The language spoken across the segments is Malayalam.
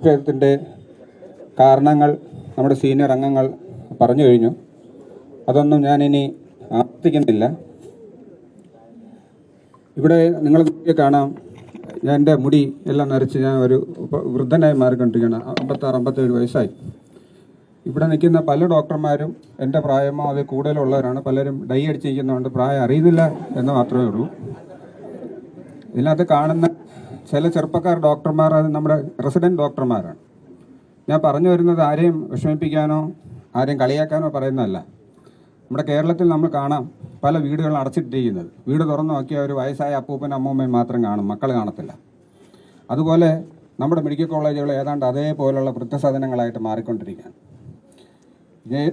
പ്രതിഷേധത്തിന്റെ കാരണങ്ങൾ നമ്മുടെ സീനിയർ അംഗങ്ങൾ പറഞ്ഞു കഴിഞ്ഞു. അതൊന്നും ഞാനിനി ആവർത്തിക്കുന്നില്ല. ഇവിടെ നിങ്ങൾ കാണാം ഞാൻ എന്റെ മുടി എല്ലാം നരച്ച് ഞാൻ ഒരു വൃദ്ധനായി മാറിക്കൊണ്ടിരിക്കുകയാണ്. അമ്പത്താറ് അമ്പത്തേഴ് വയസ്സായി. ഇവിടെ നിൽക്കുന്ന പല ഡോക്ടർമാരും എന്റെ പ്രായമോ അതിൽ കൂടുതലുള്ളവരാണ്. പലരും ഡൈ അടിച്ചിരിക്കുന്നതുകൊണ്ട് പ്രായം അറിയുന്നില്ല എന്ന് മാത്രമേ ഉള്ളൂ. ഇതിനകത്ത് കാണുന്ന ചില ചെറുപ്പക്കാർ ഡോക്ടർമാർ അത് നമ്മുടെ റെസിഡന്റ് ഡോക്ടർമാരാണ്. ഞാൻ പറഞ്ഞു വരുന്നത് ആരെയും വിഷമിപ്പിക്കാനോ ആരെയും കളിയാക്കാനോ പറയുന്നതല്ല. നമ്മുടെ കേരളത്തിൽ നമ്മൾ കാണാം പല വീടുകളും അടച്ചിട്ടിരിക്കുന്നത്. വീട് തുറന്നു നോക്കിയാൽ ഒരു വയസ്സായ അപ്പൂപ്പനും അമ്മൂമ്മയും മാത്രം കാണും മക്കൾ കാണത്തില്ല. അതുപോലെ നമ്മുടെ മെഡിക്കൽ കോളേജുകൾ ഏതാണ്ട് അതേപോലെയുള്ള വൃദ്ധസദനങ്ങളായിട്ട് മാറിക്കൊണ്ടിരിക്കുകയാണ്.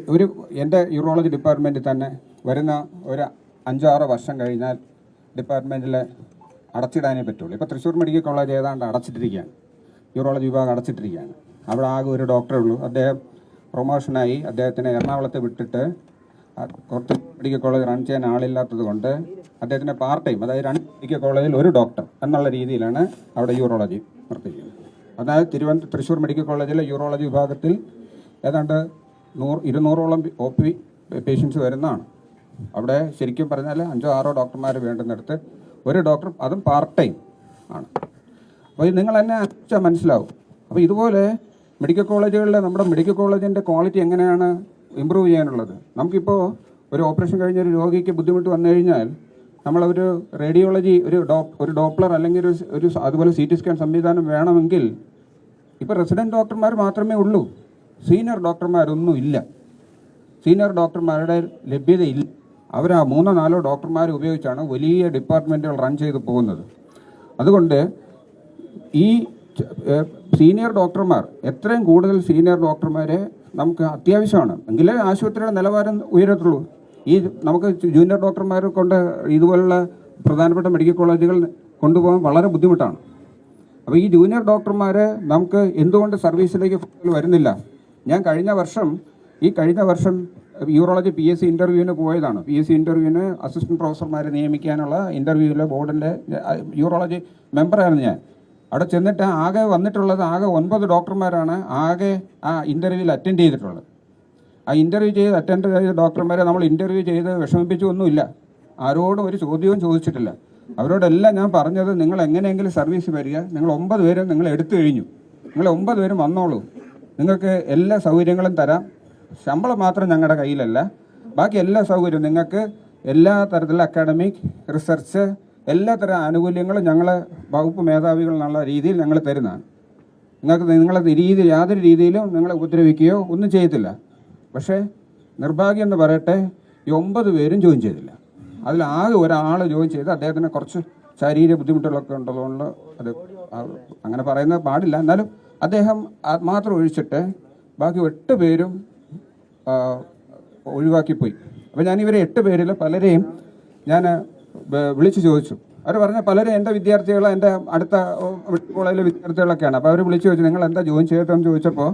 ഒരു എന്റെ യൂറോളജി ഡിപ്പാർട്ട്മെന്റിൽ തന്നെ വരുന്ന ഒരു അഞ്ചാറ് വർഷം കഴിഞ്ഞാൽ ഡിപ്പാർട്ട്മെന്റിൽ അടച്ചിടാനേ പറ്റുള്ളൂ. ഇപ്പോൾ തൃശ്ശൂർ മെഡിക്കൽ കോളേജ് ഏതാണ്ട് അടച്ചിട്ടിരിക്കുകയാണ്. യൂറോളജി വിഭാഗം അടച്ചിട്ടിരിക്കുകയാണ്. അവിടെ ആകെ ഒരു ഡോക്ടറേ ഉള്ളൂ. അദ്ദേഹം പ്രൊമോഷനായി അദ്ദേഹത്തിനെ എറണാകുളത്തെ വിട്ടിട്ട് കുറച്ച് മെഡിക്കൽ കോളേജ് റൺ ചെയ്യാൻ ആളില്ലാത്തത് കൊണ്ട് അദ്ദേഹത്തിന്റെ പാർട്ട് ടൈം അതായത് രണ്ട് മെഡിക്കൽ കോളേജിൽ ഒരു ഡോക്ടർ എന്നുള്ള രീതിയിലാണ് അവിടെ യൂറോളജി പ്രവർത്തിക്കുന്നത് അതായത് തിരുവനന്തപുരം തൃശ്ശൂർ മെഡിക്കൽ കോളേജിലെ യൂറോളജി വിഭാഗത്തിൽ ഏതാണ്ട് നൂറ് ഇരുന്നൂറോളം ഒ പി പേഷ്യൻസ് വരുന്നതാണ്. അവിടെ ശരിക്കും പറഞ്ഞാൽ അഞ്ചോ ആറോ ഡോക്ടർമാർ വേണ്ടുന്നിടത്ത് ഒരു ഡോക്ടർ അതും പാർട്ട് ടൈം ആണ്. അപ്പോൾ നിങ്ങൾ എന്നെ അന്വേഷിച്ചാൽ മനസ്സിലാവും. അപ്പോൾ ഇതുപോലെ മെഡിക്കൽ കോളേജുകളിലെ നമ്മുടെ മെഡിക്കൽ കോളേജിന്റെ ക്വാളിറ്റി എങ്ങനെയാണ് ഇമ്പ്രൂവ് ചെയ്യാനുള്ളത്? നമുക്കിപ്പോൾ ഒരു ഓപ്പറേഷൻ കഴിഞ്ഞ ഒരു രോഗിക്ക് ബുദ്ധിമുട്ട് വന്നു കഴിഞ്ഞാൽ നമ്മളൊരു റേഡിയോളജി ഒരു ഡോ ഒരു ഡോപ്ലർ അല്ലെങ്കിൽ ഒരു ഒരു അതുപോലെ സി ടി സ്കാൻ സംവിധാനം വേണമെങ്കിൽ ഇപ്പോൾ റെസിഡന്റ് ഡോക്ടർമാർ മാത്രമേ ഉള്ളൂ. സീനിയർ ഡോക്ടർമാരൊന്നും ഇല്ല സീനിയർ ഡോക്ടർമാരുടെ ലഭ്യതയില്ല. അവർ ആ മൂന്നോ നാലോ ഡോക്ടർമാരെ ഉപയോഗിച്ചാണ് വലിയ ഡിപ്പാർട്ട്മെന്റുകൾ റൺ ചെയ്ത് പോകുന്നത്. അതുകൊണ്ട് ഈ സീനിയർ ഡോക്ടർമാർ എത്രയും കൂടുതൽ സീനിയർ ഡോക്ടർമാരെ നമുക്ക് അത്യാവശ്യമാണ്. എങ്കിലേ ആശുപത്രിയുടെ നിലവാരം ഉയരത്തുള്ളൂ. ഈ നമുക്ക് ജൂനിയർ ഡോക്ടർമാരെ കൊണ്ട് ഇതുപോലുള്ള പ്രധാനപ്പെട്ട മെഡിക്കൽ കോളേജുകൾ കൊണ്ടുപോകാൻ വളരെ ബുദ്ധിമുട്ടാണ്. അപ്പോൾ ഈ ജൂനിയർ ഡോക്ടർമാരെ നമുക്ക് എന്തുകൊണ്ട് സർവീസിലേക്ക് വരുന്നില്ല? ഞാൻ കഴിഞ്ഞ വർഷം ഈ കഴിഞ്ഞ വർഷം യൂറോളജി പി എസ് സി ഇന്റർവ്യൂവിന് പോയതാണ്. പി എസ് സി ഇന്റർവ്യൂവിന് അസിസ്റ്റന്റ് പ്രൊഫസർമാരെ നിയമിക്കാനുള്ള ഇന്റർവ്യൂവിലെ ബോർഡിന്റെ യൂറോളജി മെമ്പറായിരുന്നു ഞാൻ. അവിടെ ചെന്നിട്ട് ആകെ വന്നിട്ടുള്ളത് ആകെ ഒൻപത് ഡോക്ടർമാരാണ് ആകെ ആ ഇന്റർവ്യൂവിൽ അറ്റൻഡ് ചെയ്തിട്ടുള്ളത്. ആ ഇന്റർവ്യൂ ചെയ്ത് അറ്റൻഡ് ചെയ്ത ഡോക്ടർമാരെ നമ്മൾ ഇന്റർവ്യൂ ചെയ്ത് വിഷമിപ്പിച്ചൊന്നുമില്ല. ആരോടും ഒരു ചോദ്യവും ചോദിച്ചിട്ടില്ല. അവരോടെല്ലാം ഞാൻ പറഞ്ഞത് നിങ്ങൾ എങ്ങനെയെങ്കിലും സർവീസ് വരിക. നിങ്ങൾ ഒമ്പത് പേരും നിങ്ങൾ എടുത്തു കഴിഞ്ഞു. നിങ്ങൾ ഒമ്പത് പേരും വന്നോളൂ. നിങ്ങൾക്ക് എല്ലാ സൗകര്യങ്ങളും തരാം. ശമ്പളം മാത്രം ഞങ്ങളുടെ കയ്യിലല്ല. ബാക്കി എല്ലാ സൗകര്യവും നിങ്ങൾക്ക് എല്ലാ തരത്തിലുള്ള അക്കാഡമിക് റിസർച്ച് എല്ലാ തരം ആനുകൂല്യങ്ങളും ഞങ്ങൾ വകുപ്പ് മേധാവികൾ എന്നുള്ള രീതിയിൽ ഞങ്ങൾ തരുന്നതാണ്. നിങ്ങൾക്ക് നിങ്ങളെ രീതി യാതൊരു രീതിയിലും നിങ്ങളെ ഉപദ്രവിക്കുകയോ ഒന്നും ചെയ്യത്തില്ല. പക്ഷേ നിർഭാഗ്യം എന്ന് പറയട്ടെ ഈ ഒമ്പത് പേരും ജോയിൻ ചെയ്തില്ല. അതിൽ ആകെ ഒരാൾ ജോയിൻ ചെയ്ത് അദ്ദേഹത്തിന് കുറച്ച് ശാരീരിക ബുദ്ധിമുട്ടുകളൊക്കെ ഉണ്ടതുകൊണ്ട് അത് അങ്ങനെ പറയുന്നത് പാടില്ല. എന്നാലും അദ്ദേഹം മാത്രം ഒഴിച്ചിട്ട് ബാക്കി എട്ട് പേരും ഒഴിവാക്കിപ്പോയി. അപ്പോൾ ഞാൻ ഇവരെ എട്ട് പേരിൽ പലരെയും ഞാൻ വിളിച്ചു ചോദിച്ചു. അവർ പറഞ്ഞ പലരും എന്റെ വിദ്യാർത്ഥികൾ എന്റെ അടുത്ത കോളേജിലെ വിദ്യാർത്ഥികളൊക്കെയാണ്. അപ്പോൾ അവർ വിളിച്ചു ചോദിച്ചു നിങ്ങൾ എന്താ ജോയിൻ ചെയ്തതെന്ന് ചോദിച്ചപ്പോൾ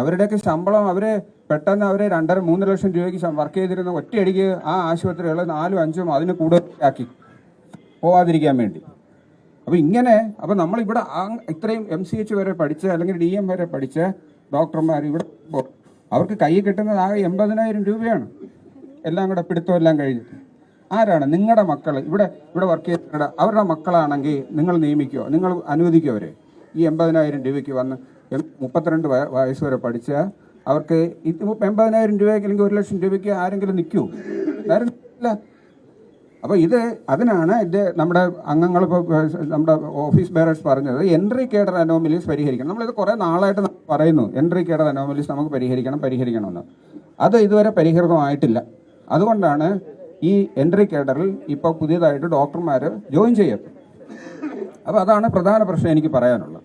അവരുടെയൊക്കെ ശമ്പളം അവർ പെട്ടെന്ന് അവർ രണ്ടര മൂന്ന് ലക്ഷം രൂപയ്ക്ക് വർക്ക് ചെയ്തിരുന്ന ഒറ്റയടിക്ക് ആ ആശുപത്രികൾ നാലും അഞ്ചും അതിന് കൂടുതലാക്കി പോവാതിരിക്കാൻ വേണ്ടി. അപ്പോൾ ഇങ്ങനെ അപ്പോൾ നമ്മളിവിടെ ഇത്രയും എം സി എച്ച് വരെ പഠിച്ച അല്ലെങ്കിൽ ഡി എം വരെ പഠിച്ച ഡോക്ടർമാർ ഇവിടെ അവർക്ക് കൈ കിട്ടുന്നത് ആകെ എൺപതിനായിരം രൂപയാണ്. എല്ലാം കൂടെ പിടുത്തം എല്ലാം കഴിഞ്ഞിട്ട്. ആരാണ് നിങ്ങളുടെ മക്കൾ ഇവിടെ ഇവിടെ വർക്ക് ചെയ്യുന്ന അവരുടെ മക്കളാണെങ്കിൽ നിങ്ങൾ നിയമിക്കുമോ നിങ്ങൾ അനുവദിക്കുമോ അവരെ? ഈ എൺപതിനായിരം രൂപയ്ക്ക് വന്ന് മുപ്പത്തിരണ്ട് വയസ്സ് വരെ പഠിച്ച അവർക്ക് ഇത് എൺപതിനായിരം രൂപയ്ക്ക് അല്ലെങ്കിൽ ഒരു ലക്ഷം രൂപയ്ക്ക് ആരെങ്കിലും നിൽക്കുമോ ആരും അപ്പോൾ ഇത് അതിനാണ് എന്റെ നമ്മുടെ അംഗങ്ങൾ ഇപ്പോൾ നമ്മുടെ ഓഫീസ് ബെയറേഴ്സ് പറഞ്ഞത് എൻട്രി കേഡർ അനോമലീസ് പരിഹരിക്കണം. നമ്മളിത് കുറേ നാളായിട്ട് പറയുന്നു. എൻട്രി കേഡർ അനോമലീസ് നമുക്ക് പരിഹരിക്കണം പരിഹരിക്കണമെന്ന്. അത് ഇതുവരെ പരിഹൃതമായിട്ടില്ല. അതുകൊണ്ടാണ് ഈ എൻട്രി കേഡറിൽ ഇപ്പോൾ പുതിയതായിട്ട് ഡോക്ടർമാർ ജോയിൻ ചെയ്യത്തും. അപ്പോൾ അതാണ് പ്രധാന പ്രശ്നം എനിക്ക് പറയാനുള്ളത്.